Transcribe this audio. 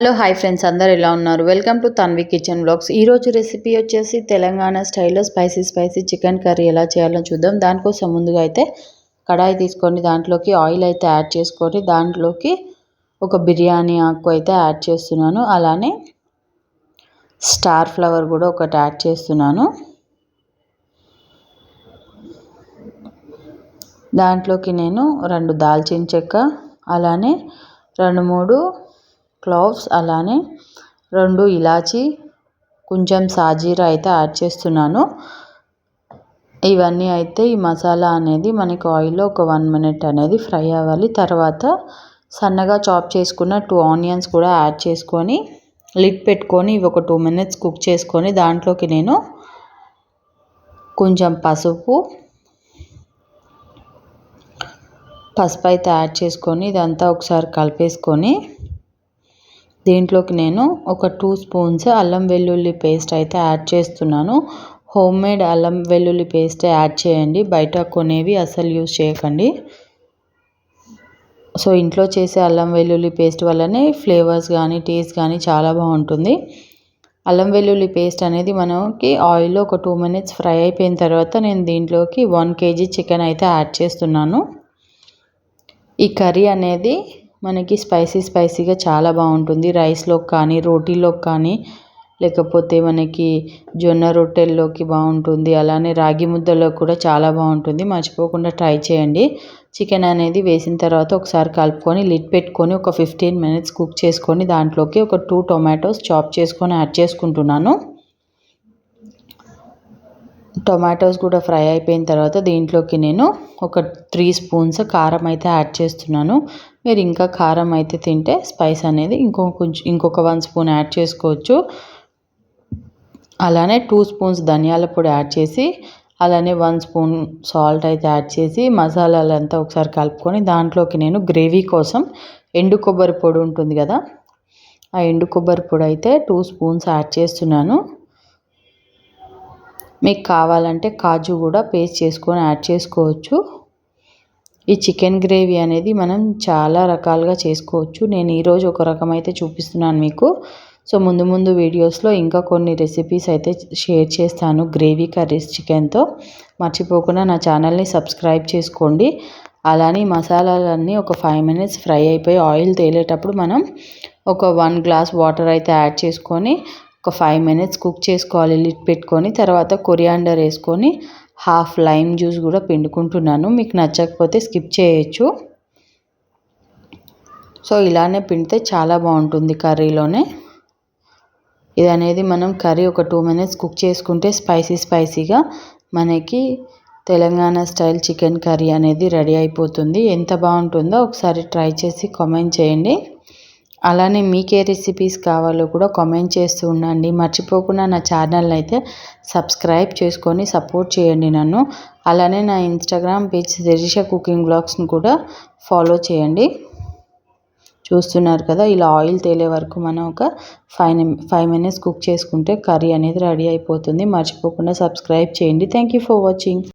Hello hi friends అందరు ఎలా ఉన్నారు? Welcome to Tanvi kitchen blogs ఈరోజు రెసిపీ వచ్చేసి తెలంగాణ స్టైల్లో స్పైసీ స్పైసీ చికెన్ కర్రీ ఎలా చేయాలో చూద్దాం. దానికోసం ముందుగా అయితే కడాయి తీసుకొని దాంట్లోకి ఆయిల్ అయితే యాడ్ చేసుకొని దాంట్లోకి ఒక బిర్యానీ ఆకు అయితే యాడ్ చేస్తున్నాను. అలానే స్టార్ ఫ్లవర్ కూడా ఒకటి యాడ్ చేస్తున్నాను. దాంట్లోకి నేను రెండు దాల్చిన చెక్క అలానే రెండు మూడు క్లోవ్స్ అలానే రెండు ఇలాచి కొంచెం సాజీరా అయితే యాడ్ చేస్తున్నాను. ఇవన్నీ అయితే ఈ మసాలా అనేది మనకి ఆయిల్లో ఒక వన్ మినిట్ అనేది ఫ్రై అవ్వాలి. తర్వాత సన్నగా చాప్ చేసుకున్న టూ ఆనియన్స్ కూడా యాడ్ చేసుకొని లిడ్ పెట్టుకొని ఇవి ఒక టూ మినిట్స్ కుక్ చేసుకొని దాంట్లోకి నేను కొంచెం పసుపు పసుపు అయితే యాడ్ చేసుకొని ఇదంతా ఒకసారి కలిపేసుకొని దీంట్లోకి నేను ఒక టూ స్పూన్స్ అల్లం వెల్లుల్లి పేస్ట్ అయితే యాడ్ చేస్తున్నాను. హోమ్ మేడ్ అల్లం వెల్లుల్లి పేస్ట్ యాడ్ చేయండి. బయట కొనేవి అసలు యూజ్ చేయకండి. సో ఇంట్లో చేసే అల్లం వెల్లుల్లి పేస్ట్ వల్లనే ఫ్లేవర్స్ కానీ టేస్ట్ కానీ చాలా బాగుంటుంది. అల్లం వెల్లుల్లి పేస్ట్ అనేది మనకి ఆయిల్లో ఒక టూ మినిట్స్ ఫ్రై అయిపోయిన తర్వాత నేను దీంట్లోకి వన్ కేజీ చికెన్ అయితే యాడ్ చేస్తున్నాను. ఈ కర్రీ అనేది మనకి స్పైసీ స్పైసీగా చాలా బాగుంటుంది. రైస్లోకి కానీ రోటీలోకి కానీ లేకపోతే మనకి జొన్న రొట్టెల్లోకి బాగుంటుంది. అలానే రాగి ముద్దలో కూడా చాలా బాగుంటుంది. మర్చిపోకుండా ట్రై చేయండి. చికెన్ అనేది వేసిన తర్వాత ఒకసారి కలుపుకొని లిడ్ పెట్టుకొని ఒక ఫిఫ్టీన్ మినిట్స్ కుక్ చేసుకొని దాంట్లోకి ఒక టూ టొమాటోస్ చాప్ చేసుకొని యాడ్ చేసుకుంటున్నాను. టొమాటోస్ కూడా ఫ్రై అయిపోయిన తర్వాత దీంట్లోకి నేను ఒక త్రీ స్పూన్స్ కారం అయితే యాడ్ చేస్తున్నాను. మీరు ఇంకా కారం అయితే తింటే స్పైస్ అనేది ఇంకో కొంచెం ఇంకొక వన్ స్పూన్ యాడ్ చేసుకోవచ్చు. అలానే టూ స్పూన్స్ ధనియాల పొడి యాడ్ చేసి అలానే వన్ స్పూన్ సాల్ట్ అయితే యాడ్ చేసి మసాలాలంతా ఒకసారి కలుపుకొని దాంట్లోకి నేను గ్రేవీ కోసం ఎండు కొబ్బరి పొడి ఉంటుంది కదా ఆ ఎండు కొబ్బరి పొడి అయితే టూ స్పూన్స్ యాడ్ చేస్తున్నాను. మీకు కావాలంటే కాజు కూడా పేస్ట్ చేసుకొని యాడ్ చేసుకోవచ్చు. ఈ చికెన్ గ్రేవీ అనేది మనం చాలా రకాలుగా చేసుకోవచ్చు. నేను ఈరోజు ఒక రకం అయితే చూపిస్తున్నాను మీకు. సో ముందు ముందు వీడియోస్లో ఇంకా కొన్ని రెసిపీస్ అయితే షేర్ చేస్తాను గ్రేవీ కర్రీస్ చికెన్తో. మర్చిపోకుండా నా ఛానల్ని సబ్స్క్రైబ్ చేసుకోండి. అలానే మసాలాలన్నీ ఒక ఫైవ్ మినిట్స్ ఫ్రై అయిపోయి ఆయిల్ తేలేటప్పుడు మనం ఒక వన్ గ్లాస్ వాటర్ అయితే యాడ్ చేసుకొని ఒక ఫైవ్ మినిట్స్ కుక్ చేసుకోవాలి. లిట్ పెట్టుకొని తర్వాత కొరియాండర్ వేసుకొని హాఫ్ లైమ్ జ్యూస్ కూడా పిండుకుంటున్నాను. మీకు నచ్చకపోతే స్కిప్ చేయొచ్చు. సో ఇలానే పిండితే చాలా బాగుంటుంది కర్రీలోనే. ఇది అనేది మనం కర్రీ ఒక టూ మినిట్స్ కుక్ చేసుకుంటే స్పైసీ స్పైసీగా మనకి తెలంగాణ స్టైల్ చికెన్ కర్రీ అనేది రెడీ అయిపోతుంది. ఎంత బాగుంటుందో ఒకసారి ట్రై చేసి కామెంట్ చేయండి. అలానే మీకే రెసిపీస్ కావాలో కూడా కామెంట్ చేస్తూ ఉండండి. మర్చిపోకుండా నా ఛానల్ని అయితే సబ్స్క్రైబ్ చేసుకొని సపోర్ట్ చేయండి నన్ను. అలానే నా ఇన్స్టాగ్రామ్ పేజ్ శిరీష కుకింగ్ బ్లాగ్స్ని కూడా ఫాలో చేయండి. చూస్తున్నారు కదా ఇలా ఆయిల్ తేలే వరకు మనం ఒక ఫైవ్ ఫైవ్ మినిట్స్ కుక్ చేసుకుంటే కర్రీ అనేది రెడీ అయిపోతుంది. మర్చిపోకుండా సబ్స్క్రైబ్ చేయండి. Thank you for watching